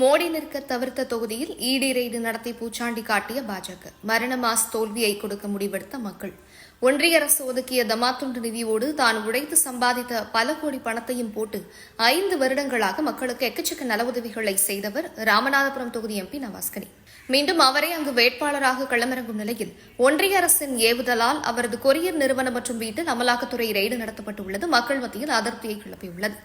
மோடி நிற்க தவிர்த்த தொகுதியில் ஈடிரெய்டு நடத்தி பூச்சாண்டி காட்டிய பாஜக. மரண மாஸ் தோல்வியை கொடுக்க முடிவெடுத்த மக்கள். ஒன்றிய அரசு ஒதுக்கிய தமாத்துண்டு நிதியோடு தான் உழைத்து சம்பாதித்த பல கோடி பணத்தையும் போட்டு ஐந்து வருடங்களாக மக்களுக்கு எக்கச்சக்க நல உதவிகளை செய்தவர் ராமநாதபுரம் தொகுதி எம்பி நவாஸ்கனி. மீண்டும் அவரே அங்கு வேட்பாளராக களமிறங்கும் நிலையில் ஒன்றிய அரசின் ஏவுதலால் அவரது கொரியர் நிறுவனம் மற்றும் வீட்டில் அமலாக்கத்துறை ரெய்டு நடத்தப்பட்டுள்ளது. மக்கள் மத்தியில் அதிருப்தியை கிளப்பியுள்ளது.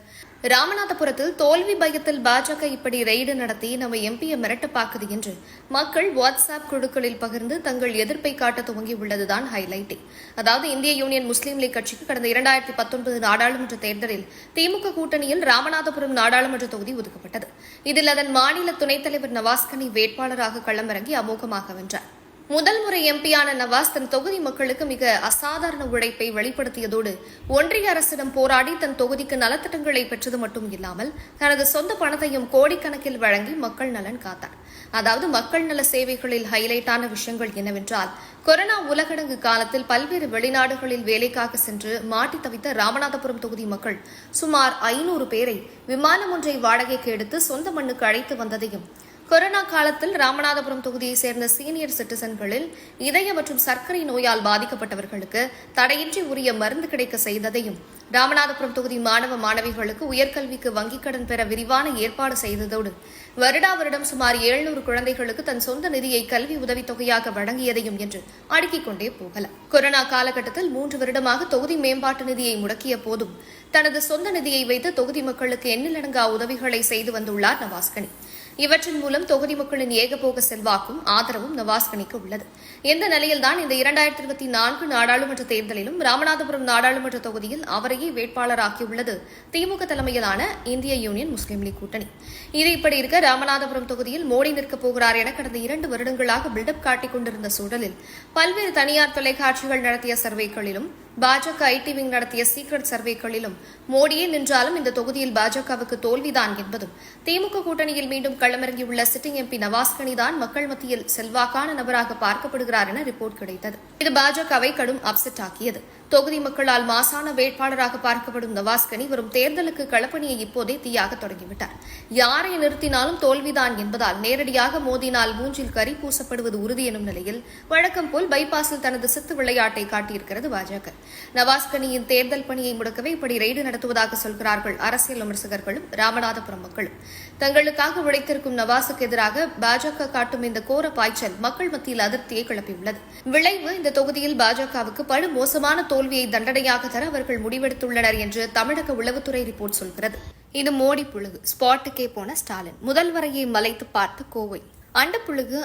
ராமநாதபுரத்தில் தோல்வி பயத்தில் பாஜக இப்படி ரெய்டு நடத்தி நம்ம எம்பியை மிரட்ட பார்க்குது என்று மக்கள் வாட்ஸ்அப் குழுக்களில் பகிர்ந்து தங்கள் எதிர்ப்பை காட்ட துவங்கியுள்ளதுதான் ஹைலைட்டிங் அதாவது இந்திய யூனியன் முஸ்லீம் லீக் கட்சிக்கு கடந்த இரண்டாயிரத்தி பத்தொன்பது நாடாளுமன்ற தேர்தலில் திமுக கூட்டணியில் ராமநாதபுரம் நாடாளுமன்ற தொகுதி ஒதுக்கப்பட்டது. இதில் அதன் மாநில துணைத் தலைவர் நவாஸ்கனி வேட்பாளராக களமிறங்கி அமோகமாக வென்றார். முதல் முறை எம்பியான நவாஸ் தன் தொகுதி மக்களுக்கு மிக அசாதாரண உழைப்பை வெளிப்படுத்தியதோடு ஒன்றிய அரசிடம் போராடி தன் தொகுதிக்கு நலத்திட்டங்களை பெற்றது மட்டும் இல்லாமல் தனது சொந்த பணத்தையும் கோடிக்கணக்கில் வழங்கி மக்கள் நலன் காத்தார். அதாவது மக்கள் நல சேவைகளில் ஹைலைட்டான விஷயங்கள் என்னவென்றால் கொரோனா உலகடங்கு காலத்தில் பல்வேறு வெளிநாடுகளில் வேலைக்காக சென்று மாட்டி தவித்த ராமநாதபுரம் தொகுதி மக்கள் சுமார் ஐநூறு பேரை விமானம் ஒன்றை வாடகைக்கு எடுத்து சொந்த மண்ணுக்கு அழைத்து வந்ததையும் கொரோனா காலத்தில் ராமநாதபுரம் தொகுதியைச் சேர்ந்த சீனியர் சிட்டிசன்களில் இதய மற்றும் சர்க்கரை நோயால் பாதிக்கப்பட்டவர்களுக்கு தடையின்றி உரிய மருந்து கிடைக்க செய்ததையும் ராமநாதபுரம் தொகுதி மாணவ மாணவிகளுக்கு உயர்கல்விக்கு வங்கிக் கடன் பெற விரிவான ஏற்பாடு செய்ததோடு வருடா வருடம் சுமார் எழுநூறு குழந்தைகளுக்கு தன் சொந்த நிதியை கல்வி உதவித்தொகையாக வழங்கியதையும் என்று அடுக்கிக் கொண்டே போகலாம் கொரோனா காலகட்டத்தில் மூன்று வருடமாக தொகுதி மேம்பாட்டு நிதியை முடக்கிய போதும் தனது சொந்த நிதியை வைத்து தொகுதி மக்களுக்கு எண்ணிலடங்கா உதவிகளை செய்து வந்துள்ளார் நவாஸ்கனி. இவற்றின் மூலம் தொகுதி மக்களின் ஏகபோக செல்வாக்கும் ஆதரவும் நவாஸ்கனிக்கு உள்ளது. இந்த நிலையில்தான் இந்த இரண்டாயிரத்தி இருபத்தி நான்கு நாடாளுமன்ற தேர்தலிலும் ராமநாதபுரம் நாடாளுமன்ற தொகுதியில் அவரையே வேட்பாளராக்கியுள்ளது திமுக தலைமையிலான இந்திய யூனியன் முஸ்லீம் லீக் கூட்டணி. இது இப்படி இருக்க ராமநாதபுரம் தொகுதியில் மோடி நிற்கப் போகிறார் என கடந்த இரண்டு வருடங்களாக பில்டப் காட்டிக் கொண்டிருந்த சூழலில் பல்வேறு தனியார் தொலைக்காட்சிகள் நடத்திய சர்வேக்களிலும் பாஜக ஐடி விங் நடத்திய சீக்ரெட் சர்வேக்களிலும் மோடியே நின்றாலும் இந்த தொகுதியில் பாஜகவுக்கு தோல்விதான் என்பதும் திமுக கூட்டணியில் மீண்டும் களமிறங்கியுள்ள சிட்டிங் எம்பி நவாஸ்கனி தான் மக்கள் மத்தியில் செல்வாக்கான நபராக பார்க்கப்படுகிறார் என ரிப்போர்ட் கிடைத்தது. இது பாஜகவை கடும் அப்செட் ஆக்கியது. தொகுதி மக்களால் மாசான வேட்பாளராக பார்க்கப்படும் நவாஸ்கனி வரும் தேர்தலுக்கு களப்பணியை இப்போதே தீயாக தொடங்கிவிட்டார். யாரை நிறுத்தினாலும் தோல்விதான் என்பதால் நேரடியாக மோதினால் மூஞ்சில் கரி பூசப்படுவது உறுதி எனும் நிலையில் வழக்கம் போல் பைபாஸில் தனது சித்து விளையாட்டை காட்டியிருக்கிறது பாஜக. நவாஸ்கனியின் தேர்தல் பணியை முடக்கவே இப்படி ரெய்டு நடத்துவதாக சொல்கிறார்கள் அரசியல் விமர்சகர்களும் ராமநாதபுரம் மக்களும். தங்களுக்காக உழைத்திருக்கும் நவாஸுக்கு எதிராக பாஜக காட்டும் இந்த கோர பாய்ச்சல் மக்கள் மத்தியில் அதிருப்தியை கிளப்பியுள்ளது. விளைவு இந்த தொகுதியில் பாஜகவுக்கு படு மோசமான தோல்வியை தண்டனையாக தர அவர்கள் முடிவெடுத்துள்ளனர் என்று தமிழக உளவுத்துறை ரிப்போர்ட் சொல்கிறது. இது மோடி புழுகு ஸ்பாட்டுக்கே போன ஸ்டாலின் முதல்வரையை மலைத்து பார்த்து கோவை. அண்டப்புழுகு